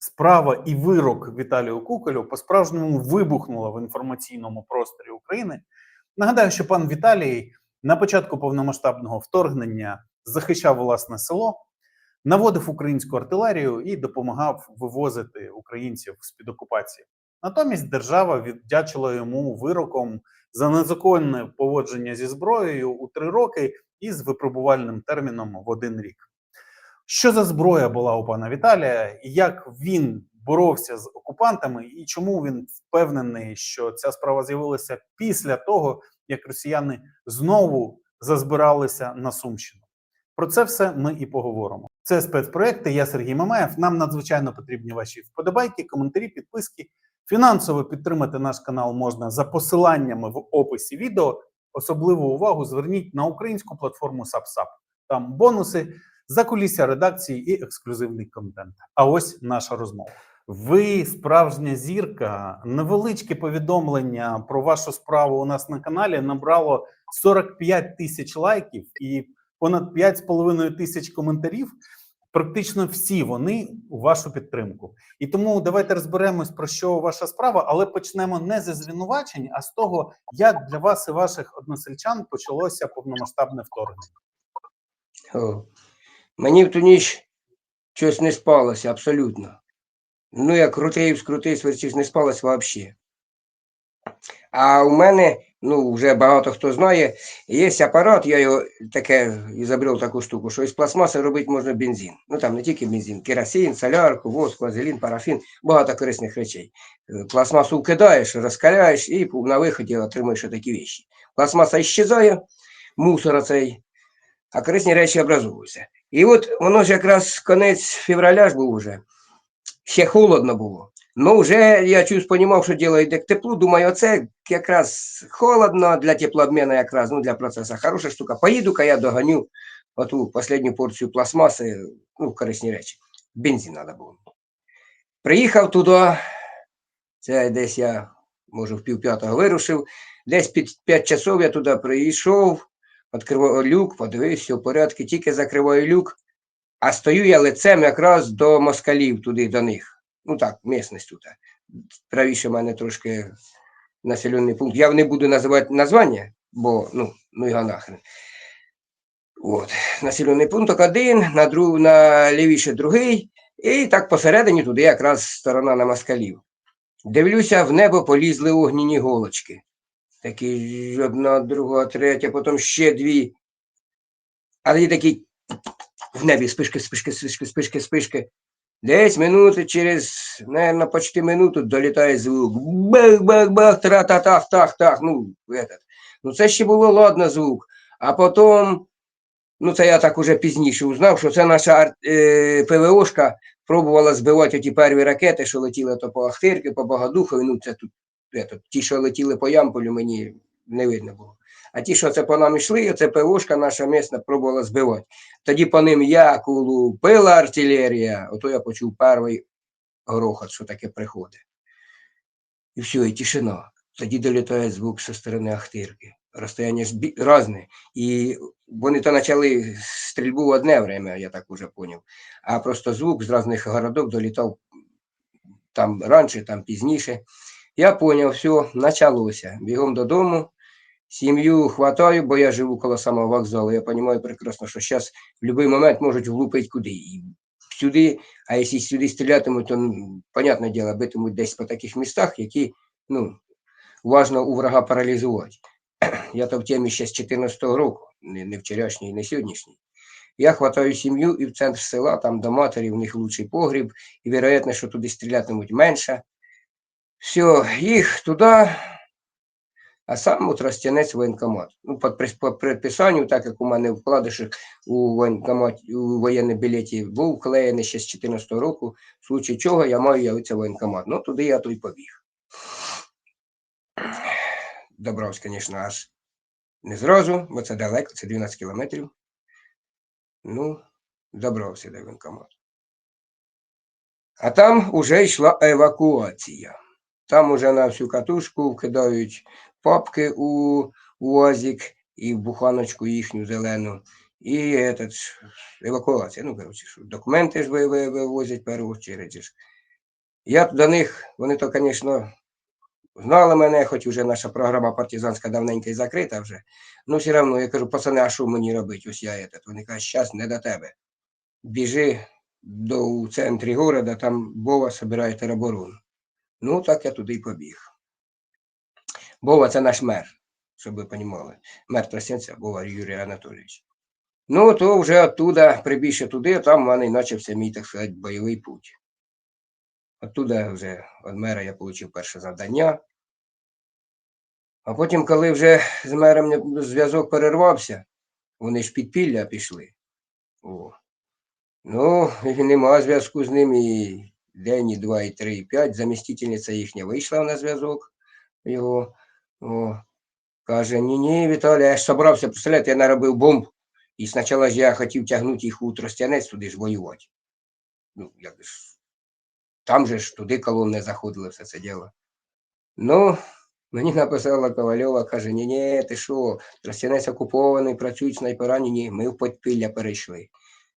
справа і вирок Віталію Куколю по-справжньому вибухнула в інформаційному просторі України. Нагадаю, що пан Віталій на початку повномасштабного вторгнення захищав власне село, наводив українську артилерію і допомагав вивозити українців з під окупації. Натомість держава віддячила йому вироком за незаконне поводження зі зброєю у три роки і з випробувальним терміном в один рік. Що за зброя була у пана Віталія, як він боровся з окупантами, і чому він впевнений, що ця справа з'явилася після того, як росіяни знову зазбиралися на Сумщину? Про це все ми і поговоримо. Це спецпроекти. Я Сергій Мамаєв. Нам надзвичайно потрібні ваші вподобайки, коментарі, підписки. Фінансово підтримати наш канал можна за посиланнями в описі відео. Особливу увагу зверніть на українську платформу SubSub. Там бонуси, закулісся редакції і ексклюзивний контент. А ось наша розмова. Ви справжня зірка. Невеличке повідомлення про вашу справу у нас на каналі набрало 45 тисяч лайків і понад 5,5 тисяч коментарів. Практично всі вони у вашу підтримку. І тому давайте розберемось про що ваша справа, але почнемо не зі звинувачень, а з того, як для вас і ваших односельчан почалося повномасштабне вторгнення. Мені в ту ніч щось не спалося абсолютно. Ну, я крутий, скрутий, сверчив, не спалось взагалі. А у мене, ну, вже багато хто знає, є апарат, я його таке ізобрел таку штуку, що із пластмаси робити можна бензин. Ну там не тільки бензин, керосин, солярку, воск, вазелін, парафін, багато корисних речей. Пластмасу вкидаєш, розкаляєш і на виході отримуєш такі речі. Пластмаса іщезає, мусор цей, а корисні речі образуються. І от воно ж якраз конець февраля ж був уже, ще холодно було. Ну, вже я чусь понімав, що діло йде к теплу. Думаю, оце якраз холодно для теплообміну, якраз ну, для процесу. Хороша штука. Поїду-ка я доганю оту останню порцію пластмаси, ну, корисні речі. Бензин треба було. Приїхав туди, це десь я, може, в пів п'ятого вирушив, десь під 5 часов я туди прийшов, відкриваю люк, подивився, все в порядку, тільки закриваю люк, а стою я лицем якраз до москалів туди, до них ну так, місність тут. Правіше в мене трошки населений пункт. Я не буду називати названня, бо ну, ну його нахрен. От. Населений пункт один, на друг, на лівіше другий, і так посередині туди якраз сторона на москалів. Дивлюся, в небо полізли огняні голочки. Такі одна, друга, третя, потім ще дві. А тоді такі в небі спишки, спишки, спишки, спишки, спишки. Десь минути через, наверное, почти минуту долітає звук. Бах-бах-бах, тра-та-тах-тах-тах. Ну, этот. ну, це ще було ладно звук. А потім, ну це я так уже пізніше узнав, що це наша е, ПВОшка пробувала збивати ті перві ракети, що летіли то по Ахтирки, по Богодухові. Ну, це тут, этот, ті, що летіли по Ямполю, мені не видно було. А ті, що це по нам йшли, це ПВОшка наша місна пробувала збивати. Тоді по ним як улупила артилерія, ото я почув перший грохот, що таке приходить. І все, і тишина. Тоді долітає звук зі сторони Ахтирки. Розстояння ж бі- різне. І вони то почали стрільбу в одне время, я так уже поняв. А просто звук з різних городок долітав там раніше, там пізніше. Я поняв, все, почалося. Бігом додому, сім'ю хватаю, бо я живу коло самого вокзалу. Я розумію прекрасно, що зараз в будь-який момент можуть влупити куди. І сюди, а якщо сюди стрілятимуть, то, понятне діло, битимуть десь по таких містах, які, ну, важно у врага паралізувати. Я то в темі ще з 14-го року, не, не вчорашній, не сьогоднішній. Я хватаю сім'ю і в центр села, там до матері, в них лучший погріб, і вероятно, що туди стрілятимуть менше. Все, їх туди, а сам от розтянець воєнкомат. Ну, по, предписанню, так як у мене вкладишок у воєнкомат, у воєнній білеті був вклеєний ще з 14-го року, в случаї чого я маю явитися воєнкомат. Ну, туди я то й побіг. Добрався, звісно, аж не зразу, бо це далеко, це 12 кілометрів. Ну, добрався до воєнкомату. А там уже йшла евакуація. Там уже на всю катушку вкидають папки у УАЗик і в буханочку їхню зелену. І этот, евакуація. Ну, коротше, документи ж ви, ви, вивозять в першу чергу. Я до них, вони то, звісно, знали мене, хоч вже наша програма партизанська давненька і закрита вже. Ну, все одно, я кажу, пацани, а що мені робити? Ось я этот. Вони кажуть, зараз не до тебе. Біжи до у центрі города, там Бова збирає тероборону. Ну, так я туди й побіг. Бова це наш мер, щоб ви розуміли. Мер Тростянця, Бова Юрій Анатолійович. Ну, то вже оттуда, прибігши туди, там в мене й почався мій, так сказати, бойовий путь. Оттуда вже від мера я отримав перше завдання. А потім, коли вже з мером зв'язок перервався, вони ж підпілля пішли. О. Ну, і нема зв'язку з ним і день, і два, і три, і п'ять. Замістительниця їхня вийшла на зв'язок його. О. Каже: ні, ні, Віталій, я ж собрався, представляєте, я наробив бомб. І спочатку ж я хотів тягнути їх у Тростянець туди ж воювати. Ну, як ж. Там же ж туди колонни заходили, все це діло. Ну, мені написала Ковальова, каже: ні, ні, ти що, Тростянець окупований, працюють снайпера, ні, ми в підпілля перейшли.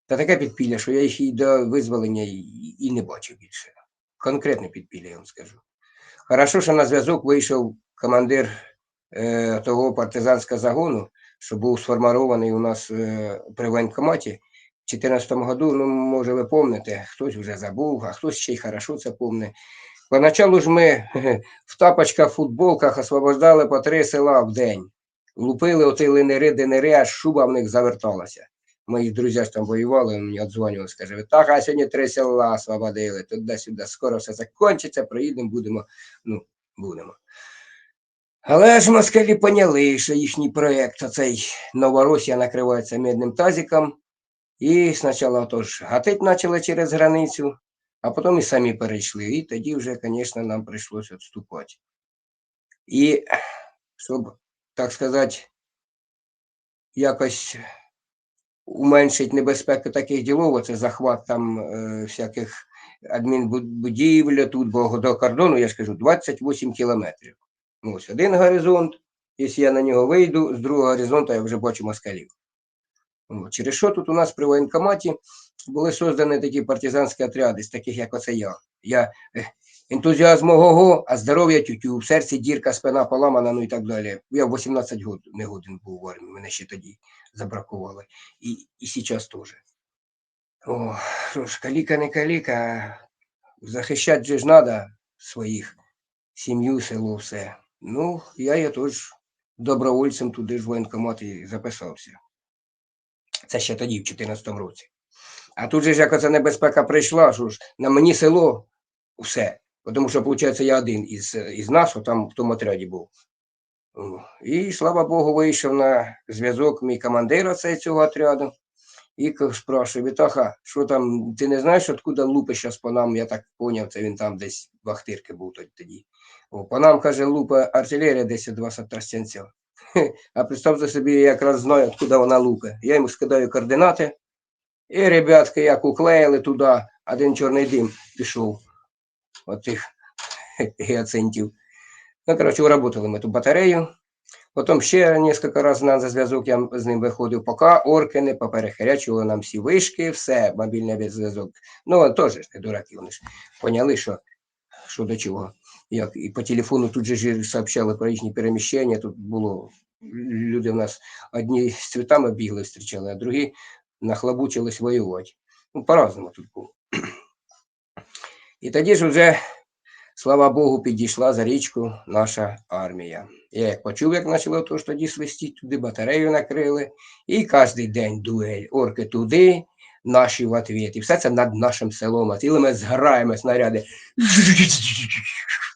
Та таке підпілля, що я їх і до визволення і, не бачив більше. Конкретне підпілля, я вам скажу. Хорошо, що на зв'язок вийшов командир е, того партизанського загону, що був сформований у нас е, при воєнкоматі в 2014 году, ну, може, ви помните, хтось вже забув, а хтось ще й хорошо це помне. Поначалу ж ми в тапочках, футболках освобождали по три села в день. Лупили оті линери, денери, аж шуба в них заверталася. Мої друзі ж там воювали, він мені віддзвонював, скаже, так, а сьогодні три села освободили, туди-сюди, скоро все закінчиться, приїдемо, будемо, ну, будемо. Але ж москалі поняли, що їхній проєкт, оцей Новоросія накривається медним тазиком, і спочатку отож гатить почали через границю, а потім і самі перейшли. І тоді вже, звісно, нам прийшлося відступати. І щоб, так сказати, якось уменшити небезпеку таких ділов, це захват там е, всяких адмінбудівель, тут бо до кордону, я ж кажу, 28 кілометрів. Ну, ось один горизонт, якщо я на нього вийду, з другого горизонту я вже бачу москалів. О, Через що тут у нас при воєнкоматі були создані такі партизанські отряди, з таких як оце я. Я е, ентузіазм ого, а здоров'я тютю, в серці дірка, спина поламана, ну і так далі. Я 18 років не годин був в армії, мене ще тоді забракували. І, і зараз теж. О, що ж, каліка не каліка, захищати же ж треба своїх, сім'ю, село, все. Ну, я я теж добровольцем туди ж в воєнкомат і записався. Це ще тоді, в 2014 році. А тут же ж оця небезпека прийшла, що ж на мені село все. Тому що, виходить, я один із, із нас, там в тому отряді був. І слава Богу, вийшов на зв'язок мій командир оцей цього отряду. І спрашує, Вітаха, що там, ти не знаєш, откуда лупи зараз по нам? Я так поняв, це він там десь в Ахтирки був тоді- по нам, каже, лупа артилерія 10-20 тростянців. А представте собі, я якраз знаю, откуда вона лупи. Я йому скидаю координати, і ребятки як уклеїли туди, один чорний дим пішов от тих гіацинтів. Ну, коротше, уработали ми ту батарею. Потім ще кілька разів на зв'язок я з ним виходив, поки орки не поперехарячували нам всі вишки, все, мобільний зв'язок. Ну, теж не дураки, вони ж поняли, що, що до чого. Як, і по телефону тут же сообщали про їхні переміщення, тут було, люди в нас одні з цвітами бігли, зустрічали, а другі нахлобучились воювати. Ну, по-разному тут було. І тоді ж вже, слава Богу, підійшла за річку наша армія. Я як почув, як почало то ж тоді свистіти, туди батарею накрили, і кожен день дуель. Орки туди, наші в ответ. І все це над нашим селом. А цілими зграємо снаряди.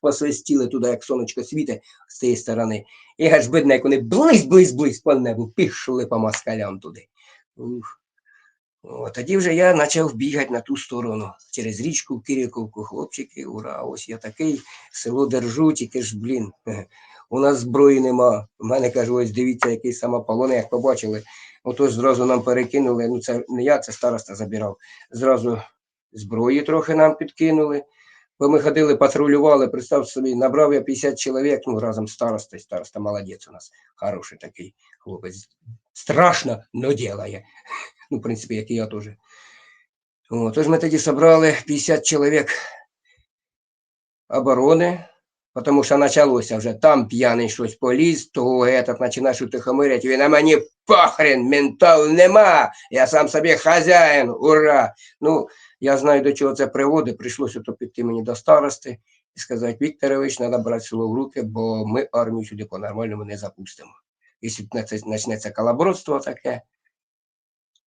Посвистіли туди, як сонечко світе з цієї сторони. І аж видно, як вони близь, близь, близь по небу, пішли по москалям туди. Ух. О, тоді вже я почав бігати на ту сторону через річку Киряковку. Хлопчики, ура, ось я такий, село держу, тільки ж, блін, у нас зброї нема. У мене кажу, ось дивіться, який самополон, як побачили. Отож зразу нам перекинули. Ну, це не я, це староста забирав. Зразу зброї трохи нам підкинули. Бо ми ходили, патрулювали, представ собі, набрав я 50 чоловік, ну разом з старостою, староста молодець у нас, хороший такий хлопець. Страшно, но делає. Ну, в принципі, як і я теж. Тож ми тоді зібрали 50 чоловік оборони, тому що почалося вже там п'яний щось поліз, того этот починаєш утихомирять, він а мені похрен, ментал нема, я сам собі хазяїн, ура! Ну, я знаю, до чого це приводить, прийшлося то піти мені до старости і сказати, Вікторович, треба брати село в руки, бо ми армію сюди по-нормальному не запустимо. Якщо почнеться- почнеться таке,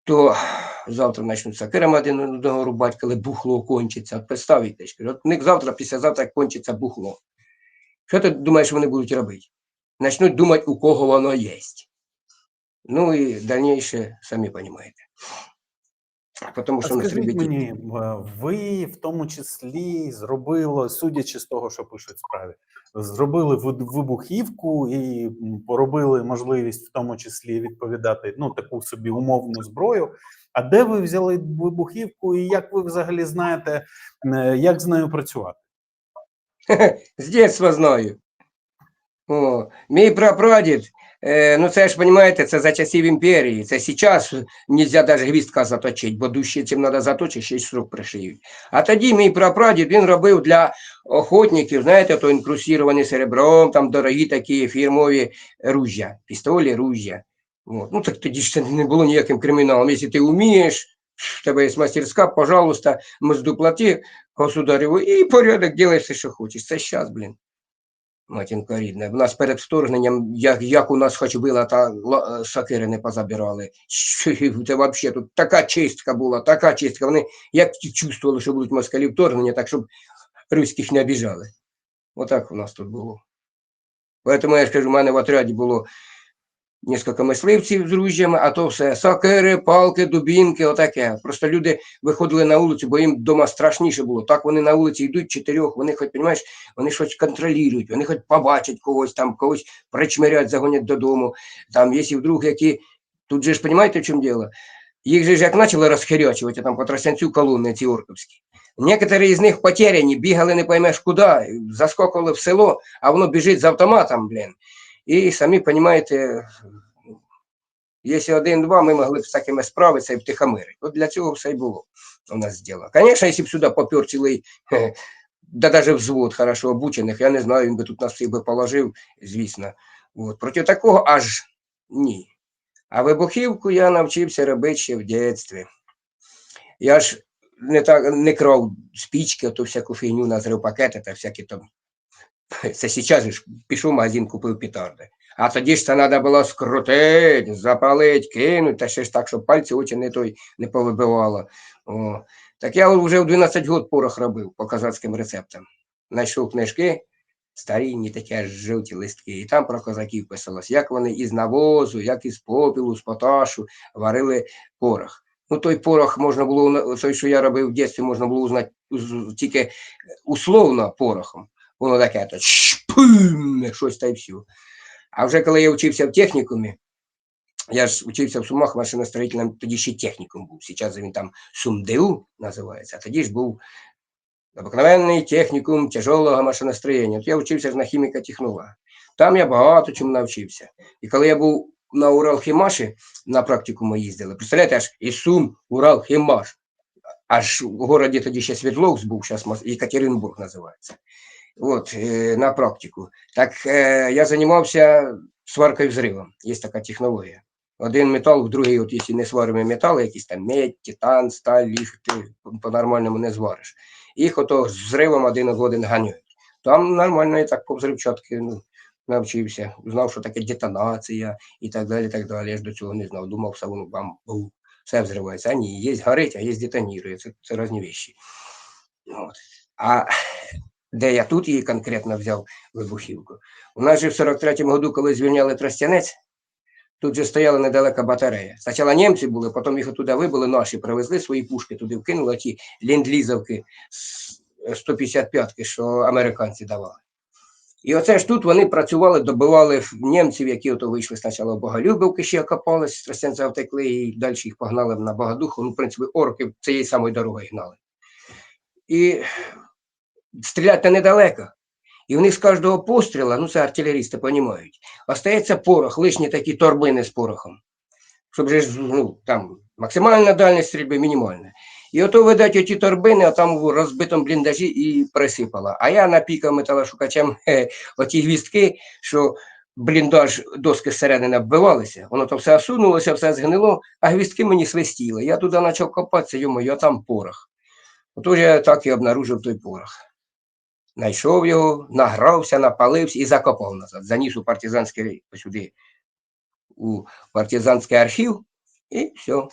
то завтра почнуться кераматину одного рубати, коли бухло кончиться. От представте, от них завтра, післязавтра кончиться бухло. Що ти думаєш, вони будуть робити? Почнуть думати, у кого воно є. Ну і дальніше, самі розумієте. Тому що ми скажіть мені, е, ви в тому числі зробили, судячи з того, що пишуть справі, зробили вибухівку і поробили можливість в тому числі відповідати ну таку собі умовну зброю. А де ви взяли вибухівку, і як ви взагалі знаєте, е, як з нею працювати? з дитинства знаю. О, мій прапрадід, ну це ж, розумієте, це за часів імперії. Це зараз нельзя навіть гвіздка заточити, бо дужче цим треба заточити, ще й срок пришиють. А тоді мій прапрадід, він робив для охотників, знаєте, то інкрусіровані серебром, там дорогі такі фірмові ружжя, пістолі, ружжя. От. Ну так тоді ж це не було ніяким криміналом. Якщо ти вмієш, в тебе є мастерська, пожалуйста, мзду плати государеву і порядок, делай все, що хочеш. Це щас, блін. Матінка рідна. В нас перед вторгненням, як, як у нас хоч била, та ла- сокири не позабирали. Це взагалі тут така чистка була, така чистка. Вони як чувствували, що будуть москалі вторгнення, так щоб руських не обіжали. Отак у нас тут було. Поэтому я ж кажу, в мене в отряді було Несколько мисливців з ружжями, а то все сокири, палки, дубінки, отаке. Просто люди виходили на вулицю, бо їм вдома страшніше було. Так вони на вулиці йдуть чотирьох, вони хоч, розумієш, вони щось контролюють, вони хоч побачать когось там, когось причмирять, загонять додому. Там є і вдруг, які. Тут же ж розумієте, в чому діло? Їх же ж як почали розхирячувати там по Тростянцю колони ці орковські. Некоторі з них потеряні, бігали не поймеш куди, заскокували в село, а воно біжить з автоматом, блін. І самі розумієте, якщо один-два, ми могли б з такими справитися і втихомирити. От для цього все й було у нас діло. Звісно, якщо б сюди попер цілий, да навіть взвод хорошо обучених, я не знаю, він би тут нас всіх би положив, звісно. От. Проти такого аж ні. А вибухівку я навчився робити ще в дитинстві. Я ж не так не крав спічки, то всяку фігню назрив пакети та всякі там. Це зараз ж пішов в магазин, купив петарди. А тоді ж це треба було скрутити, запалити, кинути, та ще ж так, щоб пальці очі не той не повибивало. О. Так я вже в 12 років порох робив по козацьким рецептам. Знайшов книжки, старі, не такі жовті листки, і там про козаків писалось, як вони із навозу, як із попілу, з поташу варили порох. Ну, той порох можна було, той, що я робив в дитинстві, можна було узнати тільки условно порохом. Воно таке то шпим, щось та й все. А вже коли я вчився в технікумі, я ж вчився в Сумах машиностроїтельним, тоді ще технікум був. Зараз він там СумДУ називається, а тоді ж був обикновенний технікум тяжелого машиностроєння. От я вчився ж на хіміка технолога. Там я багато чому навчився. І коли я був на Уралхімаші, на практику ми їздили, представляєте, аж і Сум, Уралхімаш. Аж у городі тоді ще Світловськ був, зараз Екатеринбург називається. От, е, на практику. Так е, я займався сваркою взривом. Є така технологія. Один метал, в другий, от якщо не сваримо метали, якісь там медь, титан, сталь, їх ти по-нормальному не звариш. Їх ото з взривом один од один ганяють. Там нормально я так по взривчатки ну, навчився. Знав, що таке детонація і так далі. так далі. Я ж до цього не знав. Думав, все воно бам, бу, все взривається. А ні, є горить, а є детонірує. Це, це різні вещі. От. А де я тут її конкретно взяв вибухівку. У нас же в 43-му году, коли звільняли Тростянець, тут же стояла недалеко батарея. Спочатку німці були, потім їх туди вибили, наші привезли свої пушки, туди вкинули ті ленд-лізовки 155-ки, що американці давали. І оце ж тут вони працювали, добивали німців, які ото вийшли спочатку в ще окопались, з Тростянця втекли, і далі їх погнали на Богодуху. Ну, в принципі, орки цієї самої дороги гнали. І стріляти недалеко. І в них з кожного постріла, ну це артилерісти розуміють, остається порох, лишні такі торбини з порохом. Щоб же ну, там максимальна дальність стрільби, мінімальна. І ото, видать, оті торбини, а там у розбитому бліндажі і присипала. А я напікав металошукачем хе, оті гвістки, що бліндаж доски зсередини оббивалися, воно то все осунулося, все згнило, а гвістки мені свистіли. Я туди почав копатися, йому, а там порох. Отож я так і обнаружив той порох. Найшов його, награвся, напалився і закопав назад. Заніс у партизанський сюди, у партизанський архів, і все.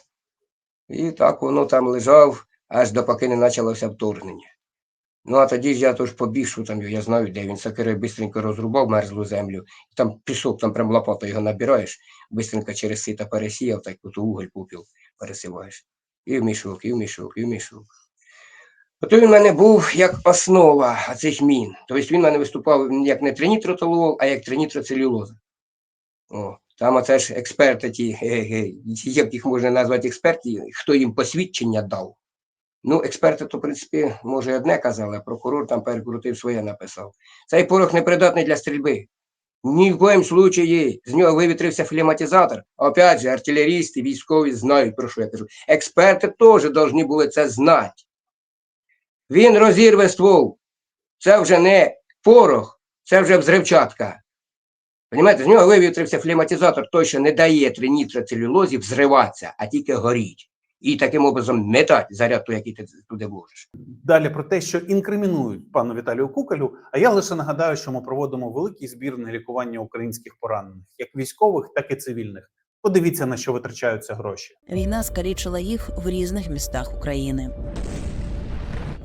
І так воно там лежав, аж допоки не почалося вторгнення. Ну, а тоді я тож побіг, що там, я знаю, де він сокирою бистренько розрубав мерзлу землю. Там пісок, там прям лопатою його набираєш, бистренько через сито пересіяв, так от уголь попіл пересіваєш. І в мішок, і в мішок, і в мішок. Ото він в мене був як основа цих мін. Тобто він в мене виступав як не тринітротолуол, а як тринітроцелюлоза. О, там оце ж експерти ті, як їх можна назвати експерти, хто їм посвідчення дав. Ну, експерти, то, в принципі, може, одне казали, а прокурор там перекрутив своє написав. Цей порох непридатний для стрільби. Ні в коєму случаї з нього вивітрився флематизатор. Опять же, артилерісти, військові знають, про що я кажу. Експерти теж повинні були це знати. Він розірве ствол. Це вже не порох, це вже взривчатка. Понімаєте, з нього вивітрився флематизатор, той, що не дає тринітроцелюлозі взриватися, а тільки горіть. І таким образом метати заряд, той, який ти туди вложиш. Далі про те, що інкримінують пану Віталію Куколю. А я лише нагадаю, що ми проводимо великий збір на лікування українських поранених, як військових, так і цивільних. Подивіться на що витрачаються гроші. Війна скалічила їх в різних містах України.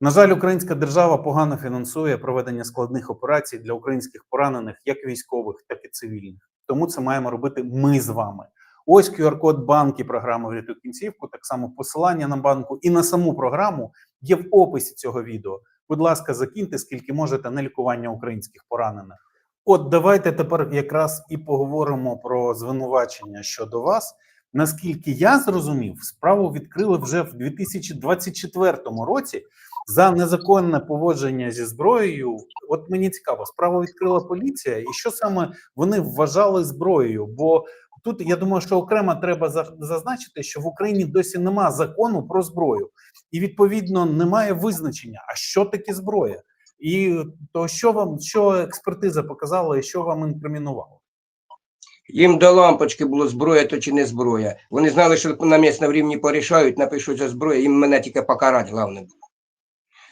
На жаль, українська держава погано фінансує проведення складних операцій для українських поранених, як військових, так і цивільних. Тому це маємо робити ми з вами. Ось QR-код банки програми «Врятуй кінцівку. Так само посилання на банку і на саму програму є в описі цього відео. Будь ласка, закиньте скільки можете на лікування українських поранених. От давайте тепер якраз і поговоримо про звинувачення щодо вас. Наскільки я зрозумів, справу відкрили вже в 2024 році за незаконне поводження зі зброєю. От мені цікаво, справу відкрила поліція, і що саме вони вважали зброєю? Бо тут я думаю, що окремо треба зазначити, що в Україні досі нема закону про зброю, і відповідно немає визначення, а що таке зброя, і то що вам що експертиза показала, і що вам інкримінувало? Їм до лампочки було зброя, то чи не зброя. Вони знали, що на місцевому рівні порішають, напишуть за зброю, їм мене тільки покарати, головне було.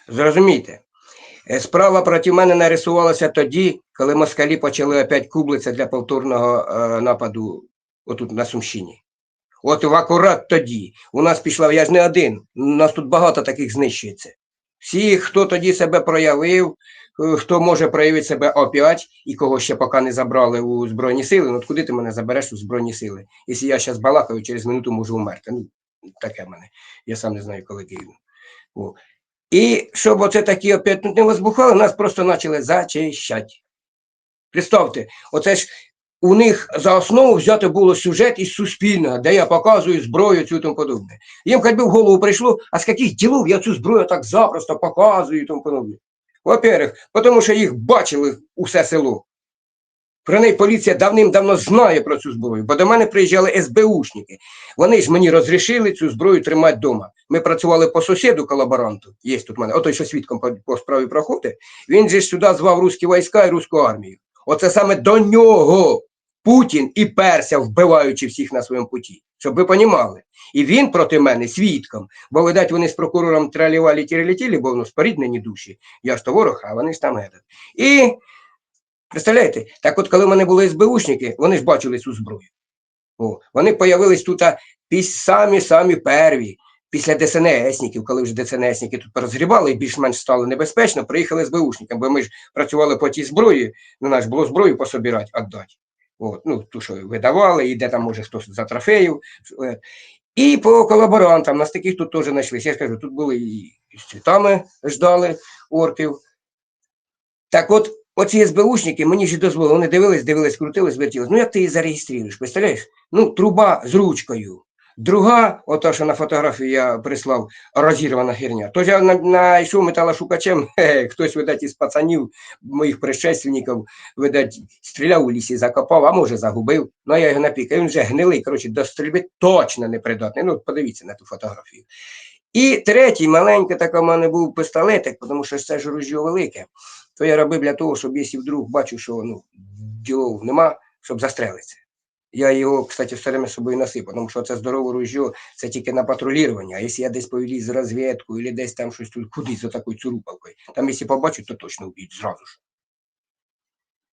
Зрозумійте, е, справа проти мене нарисувалася тоді, коли москалі почали опять кублитися для повторного е, нападу отут на Сумщині. От в акурат тоді. У нас пішла, я ж не один, у нас тут багато таких знищується. Всі, хто тоді себе проявив, е, хто може проявити себе опять, і кого ще поки не забрали у Збройні сили, ну от куди ти мене забереш у Збройні сили? Якщо я зараз балакаю, через минуту можу вмерти. Ну, таке в мене. Я сам не знаю, коли Київ. І щоб оце такі опять не возбухали, нас просто почали зачищати. Представте, оце ж у них за основу взято було сюжет із Суспільного, де я показую зброю цю і тому подобне. Їм хоч би в голову прийшло, а з яких ділов я цю зброю так запросто показую і тому подобне. Во-первых, тому що їх бачили усе село. Про неї поліція давним-давно знає про цю зброю, бо до мене приїжджали СБУшники. Вони ж мені розрішили цю зброю тримати вдома. Ми працювали по сусіду колаборанту, є тут мене, отой, що свідком по, по справі проходить, він же ж сюди звав руські війська і руську армію. Оце саме до нього Путін і перся, вбиваючи всіх на своєму путі. Щоб ви понімали. І він проти мене свідком. Бо, видать, вони з прокурором тралівалі тірелетіли, бо воно споріднені душі. Я ж то ворог, а вони ж там этот. І представляєте, так от коли в мене були СБУшники, вони ж бачили цю зброю. О, вони появились тут а, самі самі перві. Після ДСНСників, коли вже ДСНСники тут порозгрібали і більш-менш стало небезпечно, приїхали СБУшники, бо ми ж працювали по тій зброї, на нас було зброю пособирати, віддати. От, ну, ту, що видавали, і де там може хтось за трофеїв. Е, І по колаборантам, нас таких тут теж знайшлися. Я ж кажу, тут були і з цвітами ждали орків. Так от, оці СБУшники мені ж дозволили, вони дивились, дивились, крутились, вертілись. Ну як ти її зареєструєш, представляєш? Ну, труба з ручкою. Друга, ото, що на фотографії я прислав, розірвана херня. То я на- знайшов металошукачем, хе, хтось, видать, із пацанів, моїх предшественників, видать, стріляв у лісі, закопав, а може загубив. Ну, а я його напікав, він вже гнилий, коротше, до стрільби точно непридатний. Ну, подивіться на ту фотографію. І третій, маленький така в мене був пістолетик, тому що це ж ружьо велике. То я робив для того, щоб якщо вдруг бачу, що ну, ділов нема, щоб застрелитися. Я його, кстати, все время собою носив, тому що це здорове ружьо, це тільки на патрулювання. А якщо я десь повеліз з розвідку, або десь там щось тут кудись за такою цурупалкою, там, якщо побачу, то точно вб'ють зразу ж.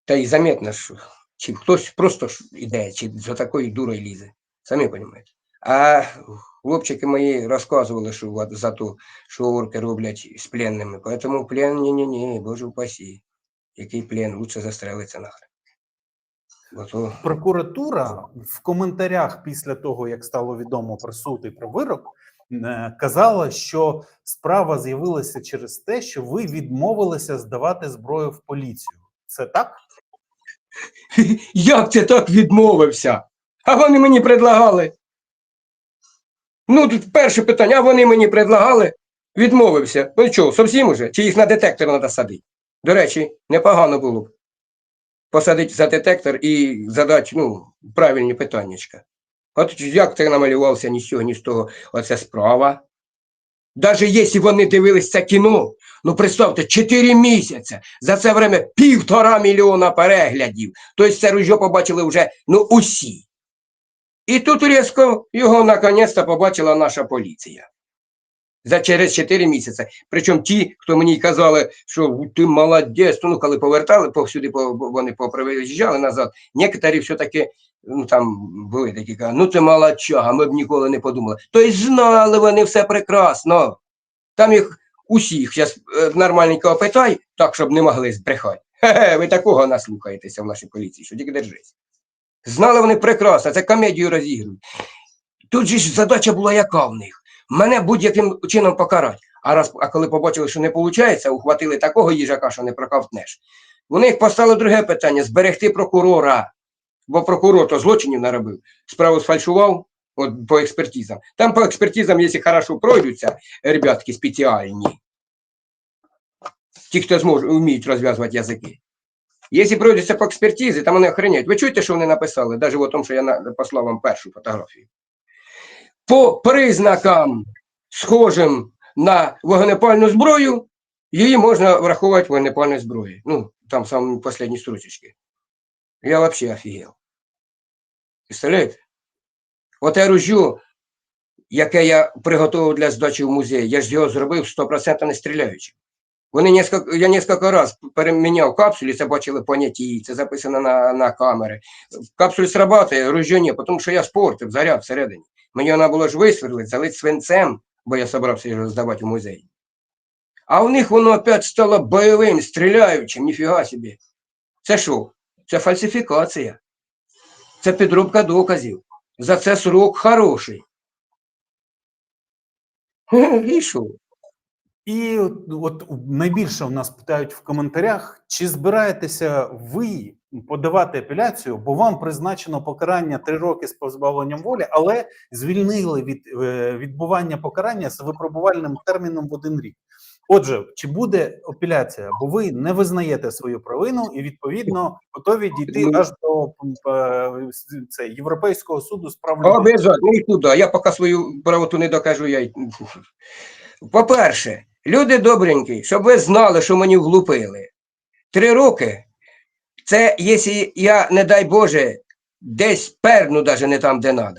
Та й заметно, що чи хтось просто ж іде, чи за такою дурою лізе. Самі розумієте. А хлопчики мої розказували, що от за то, що орки роблять з пленними. Поэтому плен, ні-ні-ні, боже упасі. Який плен, лучше застрелиться нахрен. То Прокуратура в коментарях після того, як стало відомо про суд і про вирок, е, казала, що справа з'явилася через те, що ви відмовилися здавати зброю в поліцію. Це так? Як це так відмовився? А вони мені предлагали. Ну, тут перше питання, а вони мені предлагали, відмовився. Ну що, зовсім уже? Чи їх на детектор треба садити? До речі, непогано було б. Посадити за детектор і задати ну, правильні питаннячка. От як ти намалювався ні з цього, ні з того, оце справа. Даже якщо вони дивились це кіно, ну представте, 4 місяці, за це время півтора мільйона переглядів. Тобто це ружьо побачили вже ну, усі. І тут різко його наконець-то побачила наша поліція. За через 4 місяці. Причому ті, хто мені казали, що ти молодець, ну коли повертали, повсюди по- вони поприїжджали назад, некоторі все-таки ну, там були такі, кажуть, ну ти молодчага, ми б ніколи не подумали. Тобто знали вони все прекрасно. Там їх усіх зараз нормальненько питай, так, щоб не могли збрехати. Хе-хе, ви такого наслухаєтеся в нашій поліції, що тільки держись. Знали вони прекрасно, це комедію розігрують. Тут же ж задача була яка в них? Мене будь-яким чином покарати. А раз, а коли побачили, що не виходить, ухватили такого їжака, що не проковтнеш. У них постало друге питання зберегти прокурора. Бо прокурор то злочинів наробив, справу сфальшував от, по експертизам. Там по експертизам, якщо хорошо пройдуться, ребятки спеціальні, ті, хто зможе, вміють розв'язувати язики. Якщо пройдуться по експертизі, там вони охреняють. Ви чуєте, що вони написали? Навіть в тому, що я послав вам першу фотографію. По признакам, схожим на вогнепальну зброю, її можна врахувати вогнепальною зброєю. Ну, там самі останні строчечки. Я вообще офігел. Представляєте? Оте ружьо, яке я приготував для здачі в музей, я ж його зробив 100% не стріляючи. Вони несколько, я несколько раз переміняв капсулі, це бачили поняті, це записано на, на камери. Капсуль срабатує, ружьо ні, тому що я спортив заряд всередині. Мені треба було ж висверлити, залити свинцем, бо я собрався його здавати в музей. А у них воно опять стало бойовим, стріляючим, ніфіга собі. Це що? Це фальсифікація. Це підробка доказів. За це срок хороший. І що? І от, от найбільше в нас питають в коментарях, чи збираєтеся ви подавати апеляцію, бо вам призначено покарання три роки з позбавленням волі, але звільнили від е, відбування покарання з випробувальним терміном в один рік. Отже, чи буде апеляція, бо ви не визнаєте свою провину і відповідно готові дійти аж до е, це, Європейського суду з прав людини? І туди. Я поки свою правоту не докажу. Я... й- По-перше, люди добренькі, щоб ви знали, що мені влупили. Три роки, це якщо я, не дай Боже, десь перну даже не там, де треба.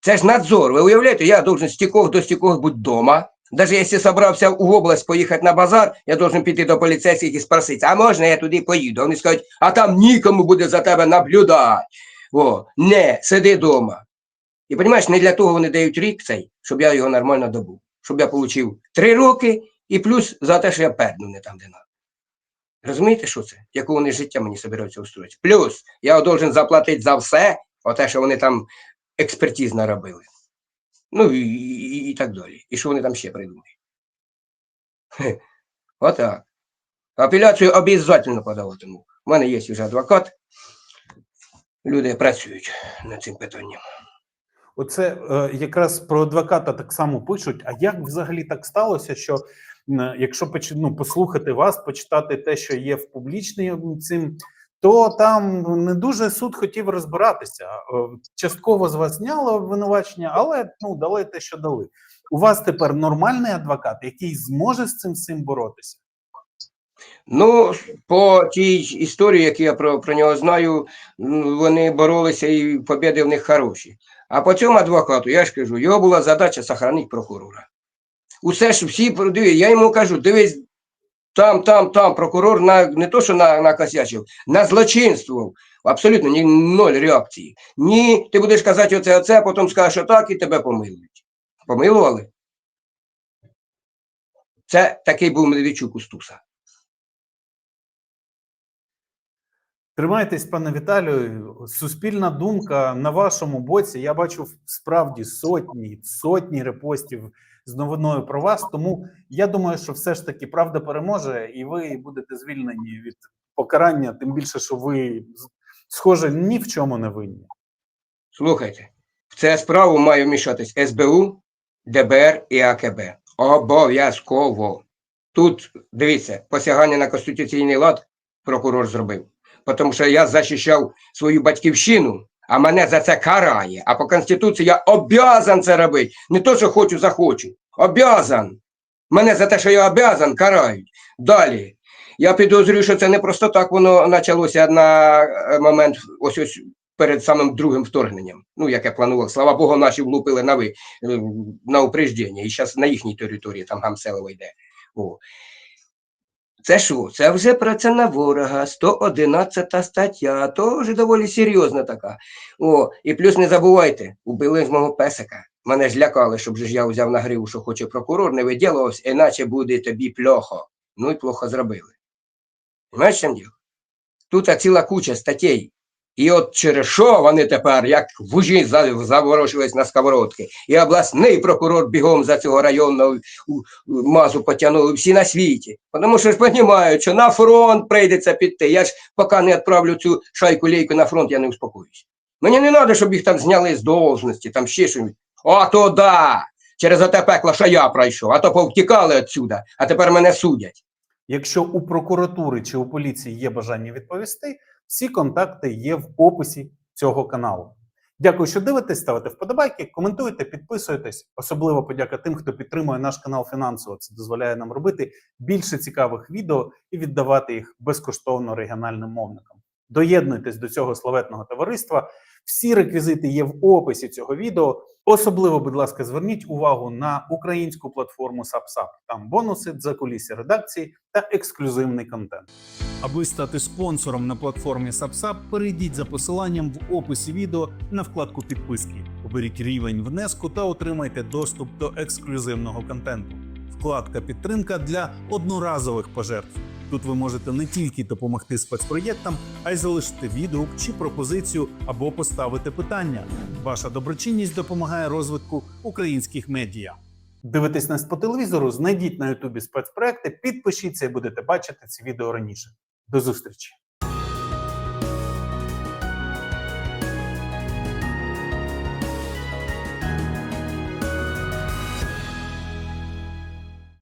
Це ж надзор. Ви уявляєте, я должен стікох до стікох бути вдома. Даже якщо собрався в область поїхати на базар, я должен піти до поліцейських і спросити, а можна я туди поїду? Вони скажуть, а там нікому буде за тебе наблюдати. О, не, сиди вдома. І розумієш, не для того вони дають рік цей, щоб я його нормально добув. Щоб я отримав три роки і плюс за те, що я перну не там, де надо. Розумієте, що це? Яку вони життя мені собираються устроїти? Плюс я должен заплатити за все, оте, що вони там експертиз наробили. Ну і, і, і так далі. І що вони там ще придумають? Отак. Апеляцію обов'язково подаватиму. У мене є вже адвокат. Люди працюють над цим питанням. Оце е, якраз про адвоката так само пишуть. А як взагалі так сталося, що якщо ну, послухати вас, почитати те, що є в публічній цим, то там не дуже суд хотів розбиратися. Е, Частково з вас зняло обвинувачення, але ну дали те, що дали. У вас тепер нормальний адвокат, який зможе з цим всім боротися. Ну, по тій історії, які я про, про нього знаю, вони боролися і побіди в них хороші. А по цьому адвокату, я ж кажу, його була задача сохранити прокурора. Усе ж всі диви, я йому кажу, дивись, там, там, там прокурор на не то, що на, накосячив, на злочинствував. Абсолютно ні, ноль реакції. Ні, ти будеш казати оце, оце, а потім скажеш отак і тебе помилують. Помилували? Це такий був Медведчук у. Тримайтесь, пане Віталію. Суспільна думка на вашому боці. Я бачу справді сотні, сотні репостів з новиною про вас. Тому я думаю, що все ж таки правда переможе, і ви будете звільнені від покарання. Тим більше, що ви схоже ні в чому не винні. Слухайте, в цю справу має вмішатись СБУ, ДБР і АКБ. Обов'язково. Тут, дивіться, посягання на конституційний лад прокурор зробив. Тому що я захищав свою батьківщину, а мене за це карає. А по Конституції я обязан це робити. Не то, що хочу, захочу. Обязан. Мене за те, що я обязан, карають. Далі. Я підозрюю, що це не просто так воно почалося на е, момент ось ось перед самим другим вторгненням. Ну, як я планував. Слава Богу, наші влупили на ви е, на упреждення. І зараз на їхній території там Гамселево йде. О. Це що? Це вже праця на ворога, 111 стаття, то вже доволі серйозна така. О, і плюс не забувайте, убили з мого песика. Мене ж лякали, щоб ж я взяв на гриву, що хоче прокурор, не виділувався, іначе буде тобі плохо. Ну і плохо зробили. Знаєш, в діло? Тут ціла куча статей. І от через що вони тепер, як вужі за- заворушились на сковородки, і обласний прокурор бігом за цього районного мазу потягнули всі на світі. Тому що ж розуміють, що на фронт прийдеться піти. Я ж поки не відправлю цю шайку лейку на фронт, я не успокоюсь. Мені не треба, щоб їх там зняли з должності, там ще щось. О, то да! Через оте пекло, що я пройшов, а то повтікали відсюди, а тепер мене судять. Якщо у прокуратури чи у поліції є бажання відповісти, всі контакти є в описі цього каналу. Дякую, що дивитесь, ставите вподобайки, коментуйте, підписуйтесь. Особливо подяка тим, хто підтримує наш канал фінансово. Це дозволяє нам робити більше цікавих відео і віддавати їх безкоштовно регіональним мовникам. Доєднуйтесь до цього славетного товариства. Всі реквізити є в описі цього відео. Особливо, будь ласка, зверніть увагу на українську платформу SubSub. Там бонуси, закулісся редакції та ексклюзивний контент. Аби стати спонсором на платформі SubSub, перейдіть за посиланням в описі відео на вкладку підписки. Оберіть рівень внеску та отримайте доступ до ексклюзивного контенту. Вкладка підтримка для одноразових пожертв. Тут ви можете не тільки допомогти спецпроєктам, а й залишити відгук чи пропозицію або поставити питання. Ваша доброчинність допомагає розвитку українських медіа. Дивитесь нас по телевізору, знайдіть на Ютубі спецпроекти, підпишіться і будете бачити ці відео раніше. До зустрічі!